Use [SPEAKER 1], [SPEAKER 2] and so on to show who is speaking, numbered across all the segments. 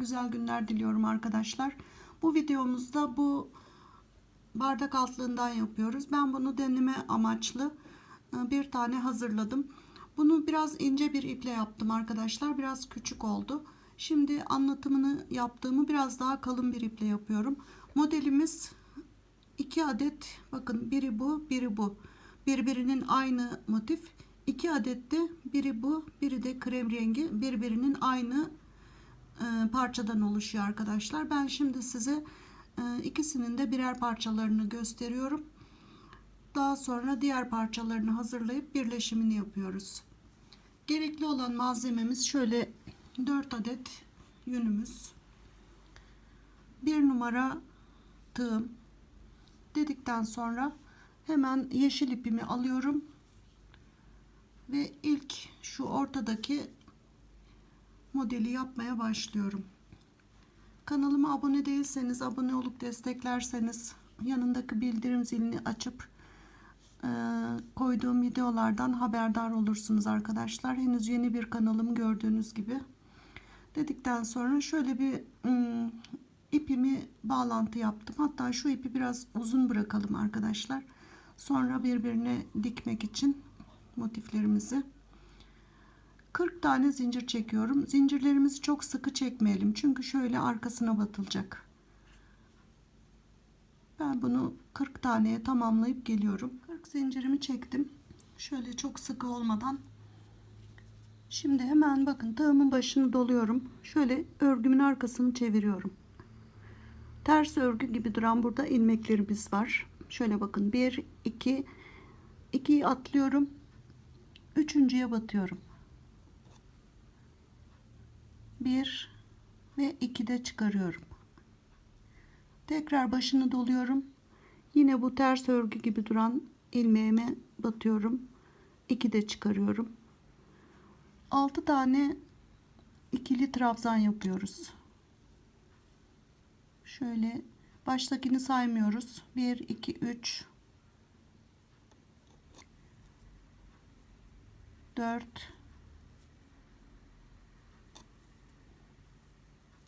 [SPEAKER 1] güzel günler diliyorum arkadaşlar. Bu videomuzda bu bardak altlığından yapıyoruz. Ben bunu deneme amaçlı e, bir tane hazırladım. Bunu biraz ince bir iple yaptım arkadaşlar. Biraz küçük oldu. Şimdi anlatımını yaptığımı biraz daha kalın bir iple yapıyorum. Modelimiz iki adet bakın biri bu biri bu. Birbirinin aynı motif. iki adet de biri bu biri de krem rengi birbirinin aynı e, parçadan oluşuyor arkadaşlar. Ben şimdi size e, ikisinin de birer parçalarını gösteriyorum. Daha sonra diğer parçalarını hazırlayıp birleşimini yapıyoruz. Gerekli olan malzememiz şöyle 4 adet yünümüz. 1 numara tığım dedikten sonra hemen yeşil ipimi alıyorum ve ilk şu ortadaki modeli yapmaya başlıyorum. Kanalıma abone değilseniz abone olup desteklerseniz yanındaki bildirim zilini açıp e, koyduğum videolardan haberdar olursunuz arkadaşlar. Henüz yeni bir kanalım gördüğünüz gibi. Dedikten sonra şöyle bir ım, ipimi bağlantı yaptım. Hatta şu ipi biraz uzun bırakalım arkadaşlar. Sonra birbirine dikmek için motiflerimizi. 40 tane zincir çekiyorum. Zincirlerimizi çok sıkı çekmeyelim. Çünkü şöyle arkasına batılacak. Ben bunu 40 taneye tamamlayıp geliyorum. 40 zincirimi çektim. Şöyle çok sıkı olmadan. Şimdi hemen bakın tığımın başını doluyorum. Şöyle örgümün arkasını çeviriyorum. Ters örgü gibi duran burada ilmeklerimiz var. Şöyle bakın 1 2 2'yi atlıyorum. Üçüncüye batıyorum. 1 ve 2 de çıkarıyorum. Tekrar başını doluyorum. Yine bu ters örgü gibi duran ilmeğime batıyorum. 2 de çıkarıyorum. 6 tane ikili trabzan yapıyoruz. Şöyle baştakini saymıyoruz. 1 2 3 4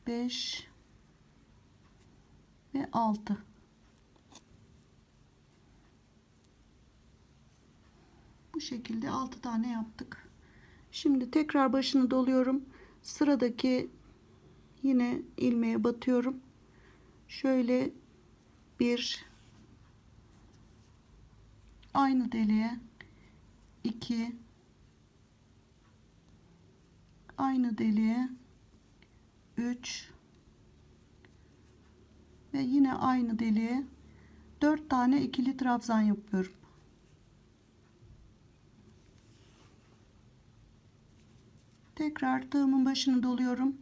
[SPEAKER 1] 5 ve 6 bu şekilde 6 tane yaptık. Şimdi tekrar başını doluyorum. Sıradaki yine ilmeğe batıyorum. Şöyle bir aynı deliğe 2 aynı deliğe 3 ve yine aynı deliğe 4 tane ikili trabzan yapıyorum. Tekrar tığımın başını doluyorum.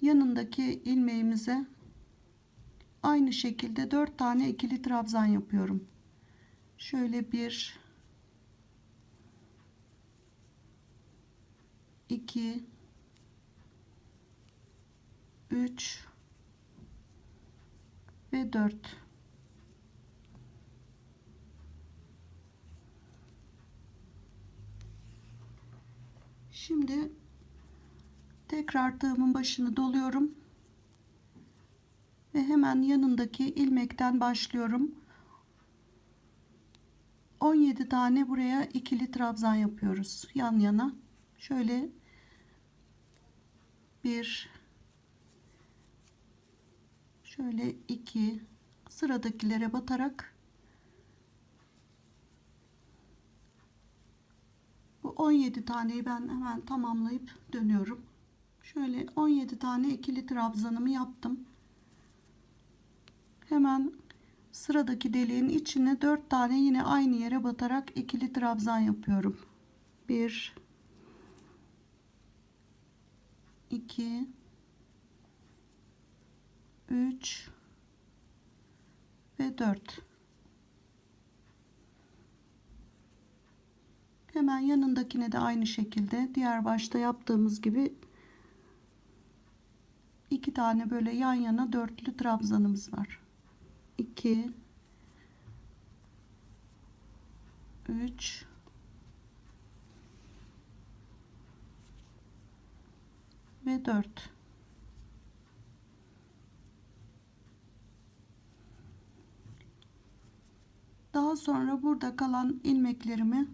[SPEAKER 1] Yanındaki ilmeğimize aynı şekilde 4 tane ikili trabzan yapıyorum. Şöyle bir 2 3 ve 4 Şimdi tekrar tığımın başını doluyorum ve hemen yanındaki ilmekten başlıyorum. 17 tane buraya ikili trabzan yapıyoruz yan yana. Şöyle bir şöyle iki sıradakilere batarak bu 17 taneyi ben hemen tamamlayıp dönüyorum. Şöyle 17 tane ikili trabzanımı yaptım. Hemen sıradaki deliğin içine 4 tane yine aynı yere batarak ikili trabzan yapıyorum. 1 2 3 ve 4 hemen yanındakine de aynı şekilde diğer başta yaptığımız gibi iki tane böyle yan yana dörtlü trabzanımız var. 2 3 ve 4 Daha sonra burada kalan ilmeklerimi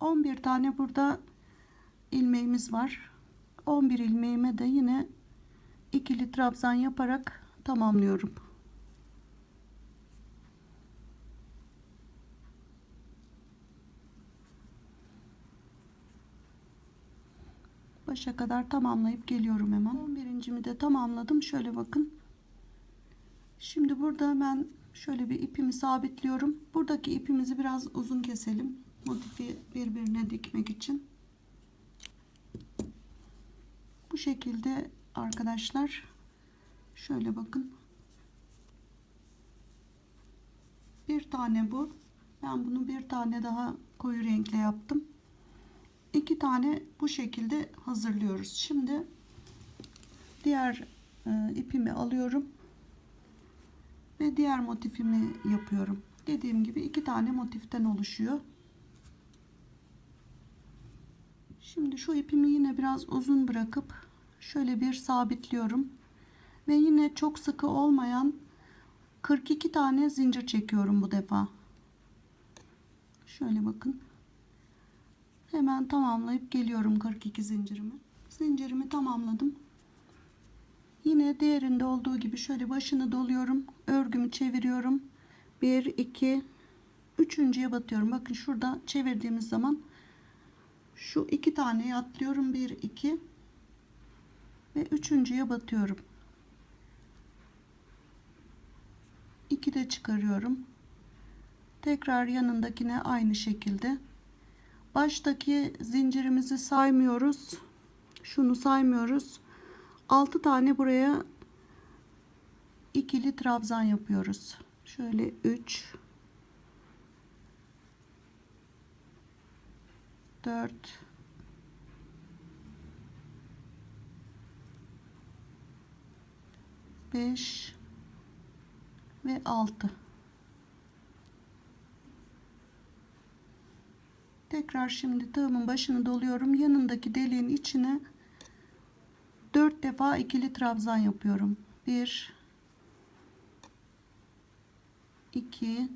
[SPEAKER 1] 11 tane burada ilmeğimiz var. 11 ilmeğime de yine ikili trabzan yaparak tamamlıyorum. Başa kadar tamamlayıp geliyorum hemen. 11.'mi de tamamladım. Şöyle bakın. Şimdi burada hemen şöyle bir ipimi sabitliyorum. Buradaki ipimizi biraz uzun keselim. Motifi birbirine dikmek için. Bu şekilde arkadaşlar şöyle bakın. Bir tane bu. Ben bunu bir tane daha koyu renkle yaptım. İki tane bu şekilde hazırlıyoruz. Şimdi diğer e, ipimi alıyorum ve diğer motifimi yapıyorum. Dediğim gibi iki tane motiften oluşuyor. Şimdi şu ipimi yine biraz uzun bırakıp şöyle bir sabitliyorum. Ve yine çok sıkı olmayan 42 tane zincir çekiyorum bu defa. Şöyle bakın. Hemen tamamlayıp geliyorum 42 zincirimi. Zincirimi tamamladım. Yine diğerinde olduğu gibi şöyle başını doluyorum. Örgümü çeviriyorum. 1 2 üçüncüye batıyorum. Bakın şurada çevirdiğimiz zaman şu iki tane atlıyorum. 1 2 ve üçüncüye batıyorum. 2 de çıkarıyorum. Tekrar yanındakine aynı şekilde baştaki zincirimizi saymıyoruz. Şunu saymıyoruz. 6 tane buraya ikili trabzan yapıyoruz. Şöyle 3 4 5 ve 6 tekrar şimdi tığımın başını doluyorum. Yanındaki deliğin içine 4 defa ikili trabzan yapıyorum. 1 2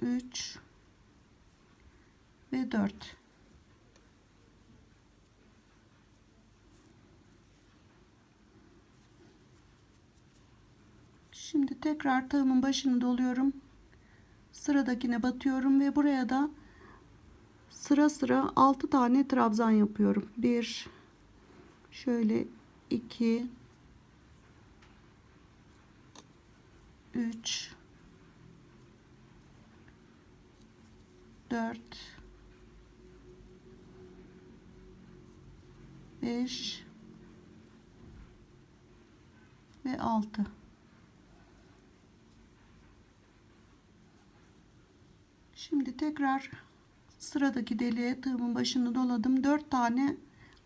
[SPEAKER 1] 3 ve 4 Şimdi tekrar tığımın başını doluyorum. Sıradakine batıyorum ve buraya da sıra sıra 6 tane trabzan yapıyorum. 1 şöyle 2 3 4 5 ve 6 Şimdi tekrar sıradaki deliğe tığımın başını doladım. 4 tane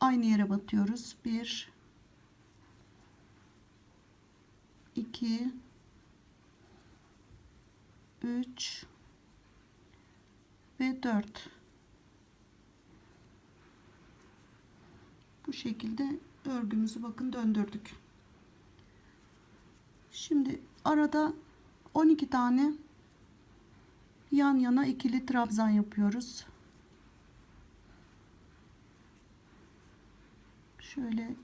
[SPEAKER 1] aynı yere batıyoruz. 1 2 3 ve 4 bu şekilde örgümüzü bakın döndürdük. Şimdi arada 12 tane yan yana ikili trabzan yapıyoruz. Şöyle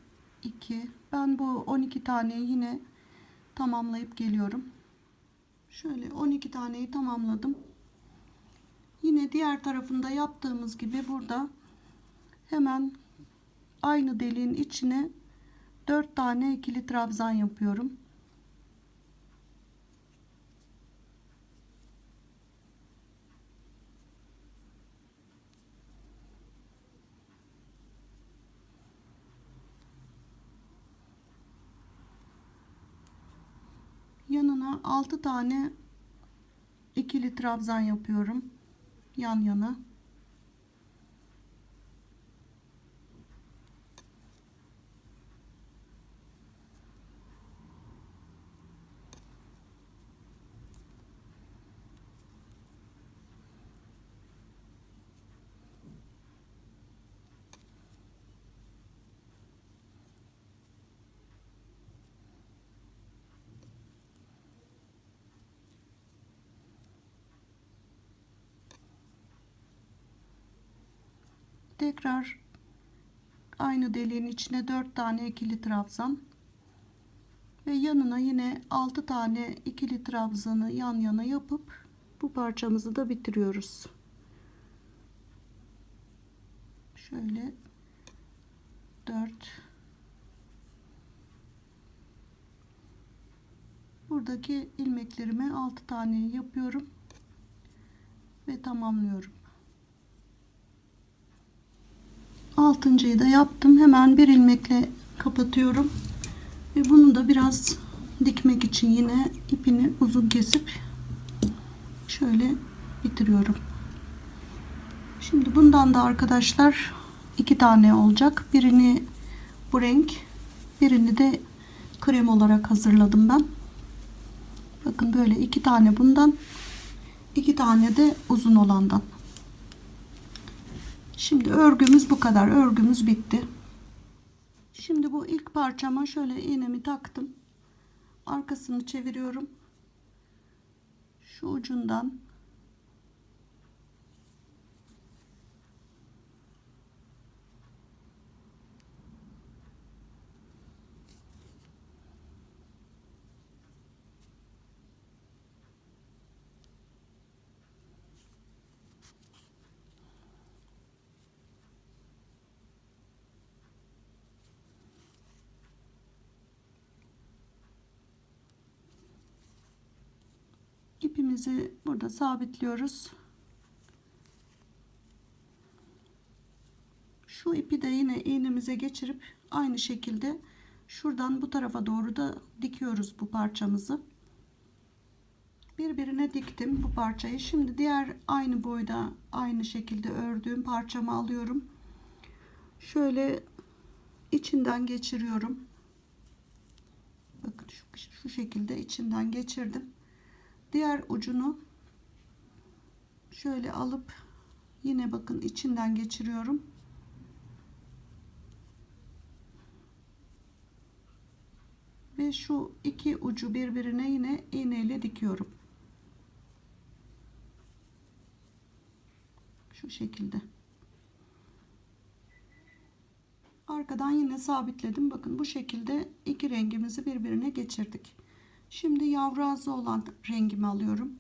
[SPEAKER 1] 2 ben bu 12 tane yine tamamlayıp geliyorum şöyle 12 taneyi tamamladım. Yine diğer tarafında yaptığımız gibi burada hemen aynı deliğin içine 4 tane ikili trabzan yapıyorum yanına 6 tane ikili trabzan yapıyorum yan yana Tekrar aynı deliğin içine 4 tane ikili trabzan ve yanına yine 6 tane ikili trabzanı yan yana yapıp bu parçamızı da bitiriyoruz. Şöyle 4 Buradaki ilmeklerime 6 tane yapıyorum ve tamamlıyorum. Altıncıyı da yaptım. Hemen bir ilmekle kapatıyorum. Ve bunu da biraz dikmek için yine ipini uzun kesip şöyle bitiriyorum. Şimdi bundan da arkadaşlar iki tane olacak. Birini bu renk, birini de krem olarak hazırladım ben. Bakın böyle iki tane bundan, iki tane de uzun olandan. Şimdi örgümüz bu kadar. Örgümüz bitti. Şimdi bu ilk parçama şöyle iğnemi taktım. Arkasını çeviriyorum. Şu ucundan ipimizi burada sabitliyoruz. Şu ipi de yine iğnemize geçirip aynı şekilde şuradan bu tarafa doğru da dikiyoruz bu parçamızı. Birbirine diktim bu parçayı. Şimdi diğer aynı boyda aynı şekilde ördüğüm parçamı alıyorum. Şöyle içinden geçiriyorum. Bakın şu, şu şekilde içinden geçirdim diğer ucunu şöyle alıp yine bakın içinden geçiriyorum. Ve şu iki ucu birbirine yine iğneyle dikiyorum. Şu şekilde. Arkadan yine sabitledim. Bakın bu şekilde iki rengimizi birbirine geçirdik. Şimdi yavru ağzı olan rengimi alıyorum.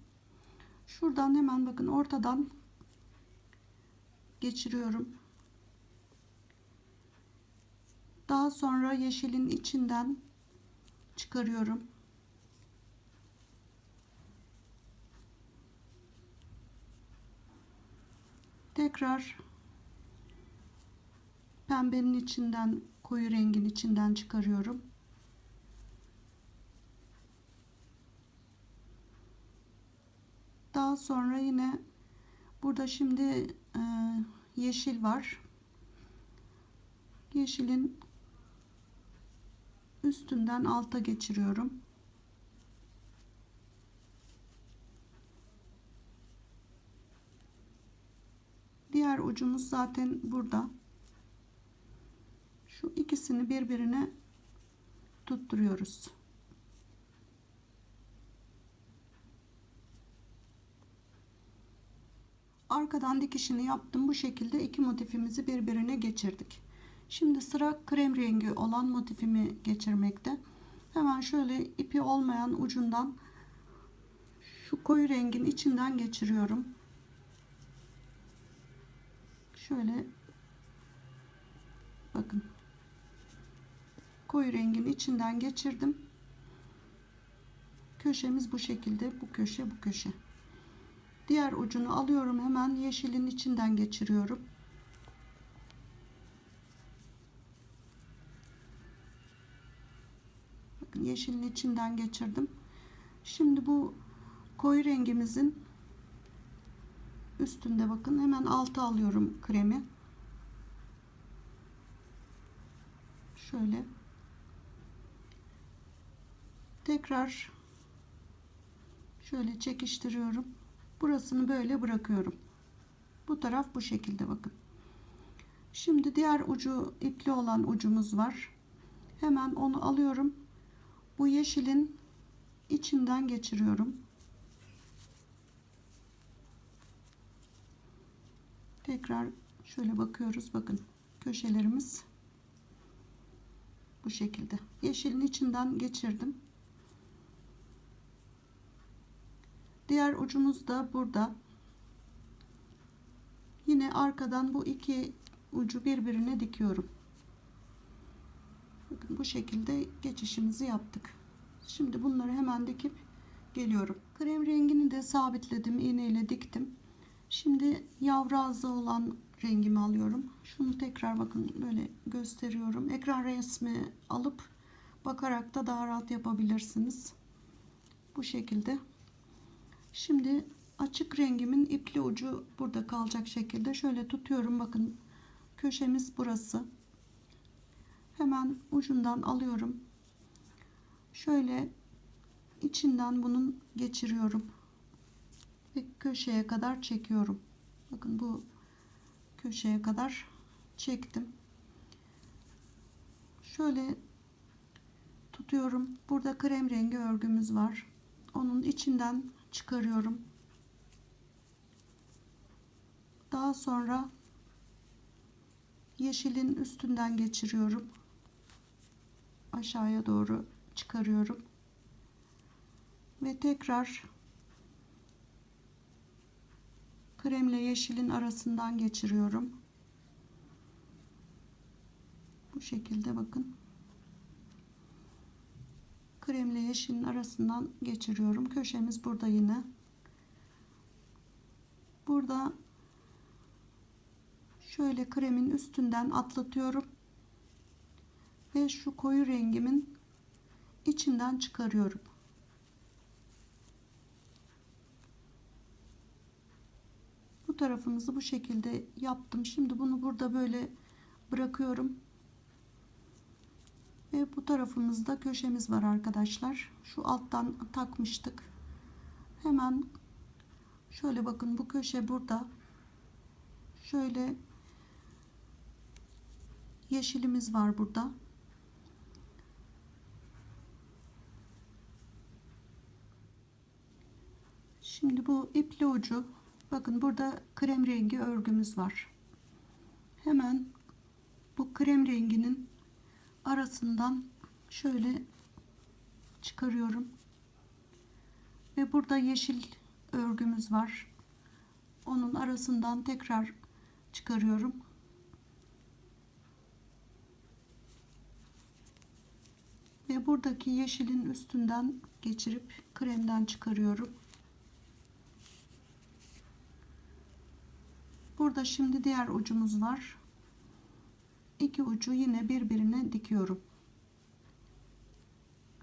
[SPEAKER 1] Şuradan hemen bakın ortadan geçiriyorum. Daha sonra yeşilin içinden çıkarıyorum. Tekrar pembenin içinden koyu rengin içinden çıkarıyorum. Daha sonra yine burada şimdi e, yeşil var. Yeşilin üstünden alta geçiriyorum. Diğer ucumuz zaten burada. Şu ikisini birbirine tutturuyoruz. Arkadan dikişini yaptım. Bu şekilde iki motifimizi birbirine geçirdik. Şimdi sıra krem rengi olan motifimi geçirmekte. Hemen şöyle ipi olmayan ucundan şu koyu rengin içinden geçiriyorum. Şöyle bakın koyu rengin içinden geçirdim. Köşemiz bu şekilde. Bu köşe bu köşe. Diğer ucunu alıyorum hemen yeşilin içinden geçiriyorum. Bakın yeşilin içinden geçirdim. Şimdi bu koyu rengimizin üstünde bakın hemen alta alıyorum kremi. Şöyle tekrar şöyle çekiştiriyorum. Burasını böyle bırakıyorum. Bu taraf bu şekilde bakın. Şimdi diğer ucu ipli olan ucumuz var. Hemen onu alıyorum. Bu yeşilin içinden geçiriyorum. Tekrar Şöyle bakıyoruz. Bakın köşelerimiz bu şekilde. Yeşilin içinden geçirdim. Diğer ucumuz da burada. Yine arkadan bu iki ucu birbirine dikiyorum. Bakın bu şekilde geçişimizi yaptık. Şimdi bunları hemen dikip geliyorum. Krem rengini de sabitledim. iğneyle diktim. Şimdi yavru ağzı olan rengimi alıyorum. Şunu tekrar bakın böyle gösteriyorum. Ekran resmi alıp bakarak da daha rahat yapabilirsiniz. Bu şekilde. Şimdi açık rengimin ipli ucu burada kalacak şekilde şöyle tutuyorum. Bakın köşemiz burası. Hemen ucundan alıyorum. Şöyle içinden bunun geçiriyorum. Ve köşeye kadar çekiyorum. Bakın bu köşeye kadar çektim. Şöyle tutuyorum. Burada krem rengi örgümüz var. Onun içinden çıkarıyorum. Daha sonra yeşilin üstünden geçiriyorum. Aşağıya doğru çıkarıyorum. Ve tekrar kremle yeşilin arasından geçiriyorum. Bu şekilde bakın. Kremle yeşilin arasından geçiriyorum. Köşemiz burada yine. Burada şöyle kremin üstünden atlatıyorum. Ve şu koyu rengimin içinden çıkarıyorum. Bu tarafımızı bu şekilde yaptım. Şimdi bunu burada böyle bırakıyorum. Ve bu tarafımızda köşemiz var arkadaşlar. Şu alttan takmıştık. Hemen şöyle bakın bu köşe burada. Şöyle yeşilimiz var burada. Şimdi bu ipli ucu bakın burada krem rengi örgümüz var. Hemen bu krem renginin arasından şöyle çıkarıyorum. Ve burada yeşil örgümüz var. Onun arasından tekrar çıkarıyorum. Ve buradaki yeşilin üstünden geçirip kremden çıkarıyorum. Burada şimdi diğer ucumuz var. İki ucu yine birbirine dikiyorum.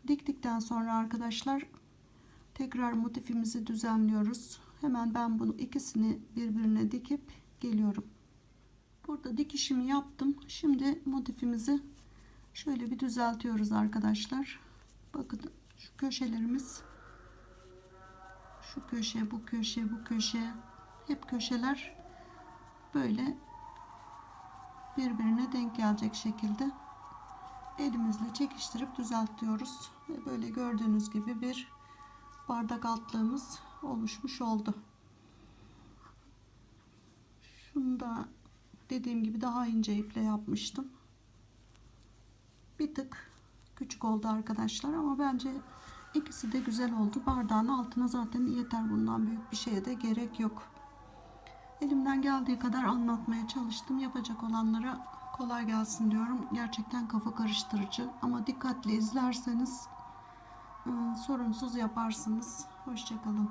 [SPEAKER 1] Diktikten sonra arkadaşlar tekrar motifimizi düzenliyoruz. Hemen ben bunu ikisini birbirine dikip geliyorum. Burada dikişimi yaptım. Şimdi motifimizi şöyle bir düzeltiyoruz arkadaşlar. Bakın şu köşelerimiz şu köşe, bu köşe, bu köşe hep köşeler böyle birbirine denk gelecek şekilde elimizle çekiştirip düzeltiyoruz ve böyle gördüğünüz gibi bir bardak altlığımız oluşmuş oldu. Şunu da dediğim gibi daha ince iple yapmıştım. Bir tık küçük oldu arkadaşlar ama bence ikisi de güzel oldu. Bardağın altına zaten yeter bundan büyük bir şeye de gerek yok. Elimden geldiği kadar anlatmaya çalıştım. Yapacak olanlara kolay gelsin diyorum. Gerçekten kafa karıştırıcı ama dikkatli izlerseniz ıı, sorunsuz yaparsınız. Hoşçakalın.